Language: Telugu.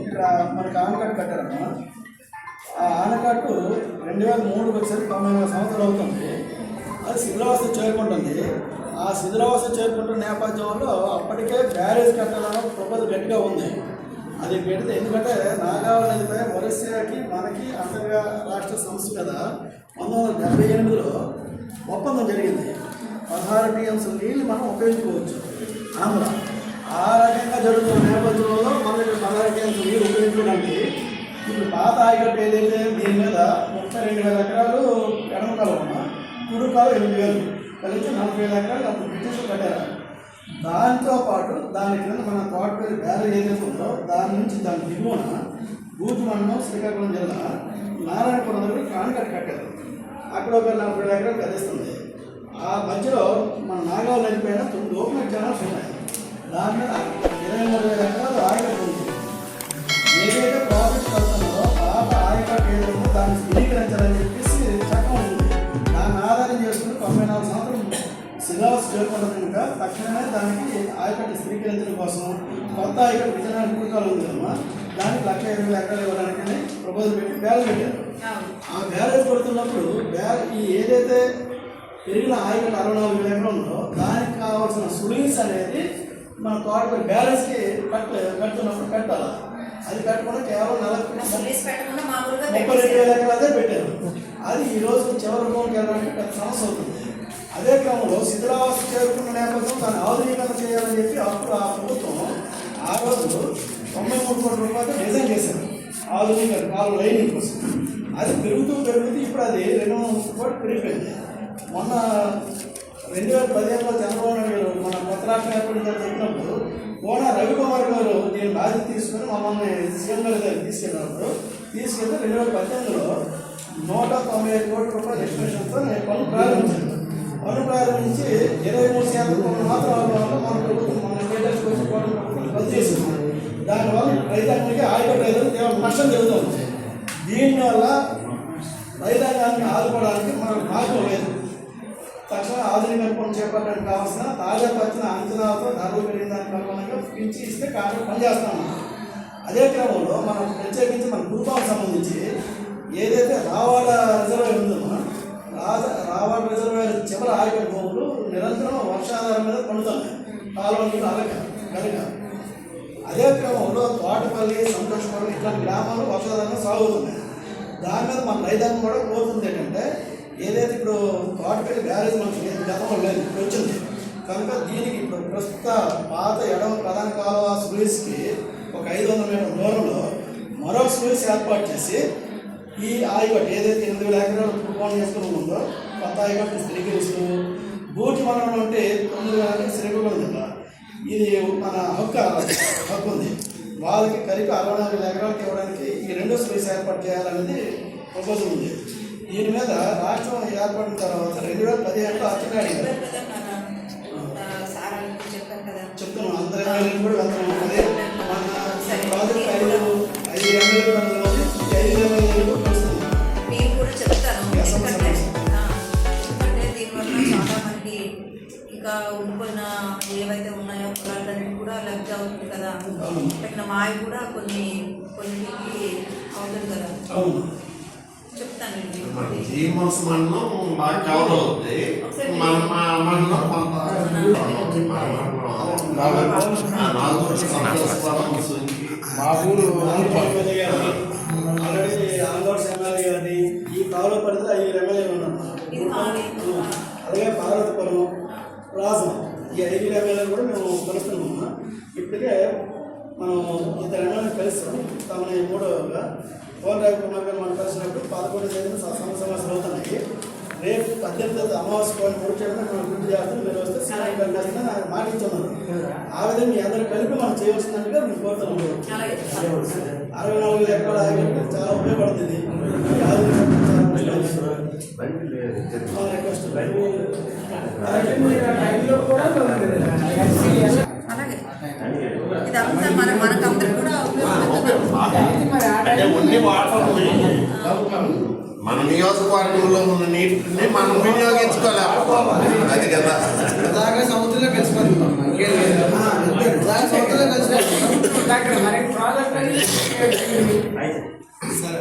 ఇక్కడ మనకి ఆనకట్టు కట్టారమ్మా. ఆ ఆనకట్టు రెండు వేల మూడుకి వచ్చేసరికి తొంభై నాలుగు సంవత్సరాలు అవుతుంది. అది శిథిలావస్థ చేరుకుంటుంది. ఆ శిథిలావస్థ చేరుకుంటున్న నేపథ్యంలో అప్పటికే బ్యారేజ్ కట్టాలన్న ప్రపోజల్ గట్టిగా ఉంది. అది పెడితే ఎందుకంటే నాగావళి నదిపై ఒరిస్సాకి మనకి అంతర్గా రాష్ట్ర సంస్థ మీద పంతొమ్మిది వందల డెబ్బై ఎనిమిదిలో ఒప్పందం జరిగింది. పదహారు టీఎంసీ నీళ్ళు మనం ఉపయోగించుకోవచ్చు. ఆంధ్ర. ఆ రకంగా జరుగుతున్న నేపథ్యంలో మనకి పదహారు టీఎంస్ నీళ్ళు ఉపయోగించుకోవడానికి ఇప్పుడు పాత ఆయకట్టు ఏదైతే దీని మీద ముప్పై రెండు వేల ఎకరాలు ఎడమ కాలం కుడు కాలం ఎనిమిది వేలు. కలిసి నలభై వేల ఎకరాలు అప్పుడు బ్రిటిష్ కట్టారు. దాంతో పాటు దాని కింద మన పాట పేరు వేరే ఏదైతే ఉందో దాని నుంచి దాని దిగువన బూతు మండలం శ్రీకాకుళం జిల్లా నారాయణపురం దగ్గర కాణకట్ట కట్టారు. అక్కడ ఒక నలభై వేల ఎకరాలు కదిస్తుంది ఆ మధ్యలో మన నాగావళి నది తొమ్మిది ఓపెన్ ఛానల్స్ ఉన్నాయి దాని మీద ఇరవై మూడు వేల ఎకరాలు ఆయకట్టు ఏదైతే ప్రాజెక్ట్ కడుతున్నారో పాత ఆయకట్టు ఏదైతే దాన్ని స్థిరీకరించాలని చెప్పేసి చట్టం ఉంది. దాన్ని ఆధారం చేసుకుని తొంభై నాలుగు సంవత్సరం సిలబస్ చేరుకుంటుంది కనుక తక్షణమే దానికి ఆయకట్టు స్థిరీకరించడం కోసం కొత్త ఆయకట్టు విజయనగరం కుటుంబాలు ఉంది కదమ్మా. దానికి లక్ష ఇరవై వేల ఎకరాలు ఇవ్వడానికి ప్రపోజల్ పెట్టి బ్యాలెన్స్ పెట్టారు. ఆ బ్యారేజ్ పెడుతున్నప్పుడు బ్యా ఈ ఏదైతే పెరిగిన ఆయకట్టు అరవై నాలుగు వేల ఉందో దానికి కావాల్సిన సులీస్ అనేది మన తోట బ్యాలెన్స్కి కట్ట కడుతున్నప్పుడు కట్టాలి? అది కట్టకుండా కేవలం నలభై ముప్పై రెండు వేల ఎకరాలదే పెట్టారు. అది ఈ రోజు చివరి రూపంకి వెళ్ళడానికి పెద్ద సమస్య అవుతుంది. అదే క్రమంలో శిథిలావస్థ చేరుకున్న నేపథ్యం దాన్ని ఆధునీకరణ చేయాలని చెప్పి అప్పుడు ఆ ప్రభుత్వం ఆ రోజు తొంభై మూడు కోట్ల రూపాయలు డిజైన్ చేశారు. ఆధునీకరణ కాలు లైనింగ్ కోసం. అది పెరుగుతూ పెరుగుతూ ఇప్పుడు అది రెండు వందల కోట్లు పెరిగిపోయింది. మొన్న రెండు వేల పదిహేనులో చంద్రబాబు నాయుడు గారు మన కొత్త రాష్ట్రం ఏర్పడిందని చెప్పినప్పుడు కోన రవికుమార్ గారు నేను బాధ్యత తీసుకుని మమ్మల్ని సీఎం గారి దగ్గర తీసుకెళ్ళినప్పుడు తీసుకెళ్తే రెండు వేల పద్దెనిమిదిలో నూట తొంభై ఐదు కోట్ల రూపాయల ఎక్స్ప్రెషన్తో నేను పనులు ప్రారంభించాను. పనులు ప్రారంభించి ఇరవై మూడు శాతం పనులు మాత్రం అవడం మన ప్రభుత్వం మన లేటెస్ట్ వచ్చి కోట్ల రూపాయలు చేసింది. దానివల్ల రైతాంగానికి ఆయుధ రైతులు తీవ్ర నష్టం జరుగుతుంది దీనివల్ల రైతాంగాన్ని ఆదుకోవడానికి మనకు మార్గం లేదు. తక్షణ ఆధునిక పనులు చేపట్టడానికి కావాల్సిన తాజా పచ్చిన అంచనాలతో ధరలు పెరిగిన దానికి అనుగుణంగా పెంచి ఇస్తే కాంట్రాక్ట్ పనిచేస్తాం అదే క్రమంలో మనం ప్రత్యేకించి మన కుటుంబానికి సంబంధించి ఏదైతే రావాడ రిజర్వేర్ ఉందో రాజ రావాడ రిజర్వేర్ చివరి ఆగిన భూములు నిరంతరం వర్షాధారం మీద పండుతున్నాయి కాలువ నీళ్ళు అలక కనుక అదే క్రమంలో తోటపల్లి సంతోషపల్లి ఇట్లాంటి గ్రామాలు వర్షాధారంగా సాగుతున్నాయి దాని మీద మన రైతాంగం కూడా కోరుతుంది ఏంటంటే ఏదైతే ఇప్పుడు తోటపల్లి బ్యారేజ్ మనకి లేదు గతంలో లేదు ఇప్పుడు వచ్చింది. కనుక దీనికి ఇప్పుడు ప్రస్తుత పాత ఎడమ ప్రధాన కాలువ స్లూయిస్కి ఒక ఐదు వందల మీటర్ దూరంలో మరో స్లూయిస్ ఏర్పాటు చేసి ఈ ఆయుగట్ ఏదైతే ఎనిమిది వేల ఎకరాలు కుటుంబం చేసుకుని ఉందో కొత్త ఆయుగట్ స్థిరీకరిస్తూ బూటి మనం ఉంటే తొమ్మిది వేల ఎకరాలు శ్రీకాకుళం జిల్లా ఇది మన హక్కు హక్కు ఉంది. వాళ్ళకి కలిపి అరవై నాలుగు వేల ఎకరాలకు ఇవ్వడానికి ఈ రెండో స్పేస్ ఏర్పాటు చేయాలనేది ప్రపోజల్ ఉంది. దీని మీద రాష్ట్రం ఏర్పడిన తర్వాత రెండు వేల పదిహేడులో అర్చన అడిగారు చెప్తున్నాం అందరూ కూడా వెళ్తున్నాం అదే మన ప్రాజెక్ట్ ఐదు ఐదు ఎమ్మెల్యేలు వెళ్తున్నాం ఈ ఐదు ఎమ్మెల్యేలు కూడా చెప్తాను. ఎందుకంటే దీనివల్ల చాలా మంది ఇంకా ఉండిపోయిన ఏవైతే ఉన్నాయో పొలాలన్నిటి కూడా లబ్ధి అవుతుంది కదా. పెట్టిన మాయ కూడా కొన్ని కొన్నిటికి అవుతుంది కదా. అవును. చెప్తానండి. జీమస్ మండలం బాగా కవర్ అవుతుంది మన సుంకి మా ఊరు ఎమ్మెల్యే గారిని ఎమ్మెల్యే ఈ కాలువ పరిధిలో ఐదు మాది. ఉన్నాం అలాగే పార్వతీపురం రాజం. ఈ ఐదు ఎమ్మెల్యేలు కూడా మేము కలుస్తున్నాము ఇప్పటికే మనం ఇద్దరు కలిసాం తమని మూడవగా కోన్ రవికుమార్ గారు మనం కలిసినప్పుడు పదకొండు తేదీన సంవత్సరం సమస్యలు అవుతున్నాయి. రేపు పద్దెనిమిది తేదీ అమావాస్య కోన్ మూడు చేయడం మనం గుర్తు చేస్తాం మీరు వస్తే కలిసి నాకు మాట ఇస్తున్నారు ఆ విధంగా మీ అందరూ కలిపి మనం చేయవలసిందంటే మేము కోరుతున్నాము అరవై నాలుగు ఆగిపోతే చాలా ఉపయోగపడుతుంది. రిక్వెస్ట్. ఇదంతా మన కూడా నియోజకవర్గంలో ఉన్న నీటిని మనం వినియోగించుకోలేకపోతాం అది కదా. అలాగే సముద్రంలో కలిసిపోతున్నాం సముద్రంలో కలిసిపోతున్నాం సరే.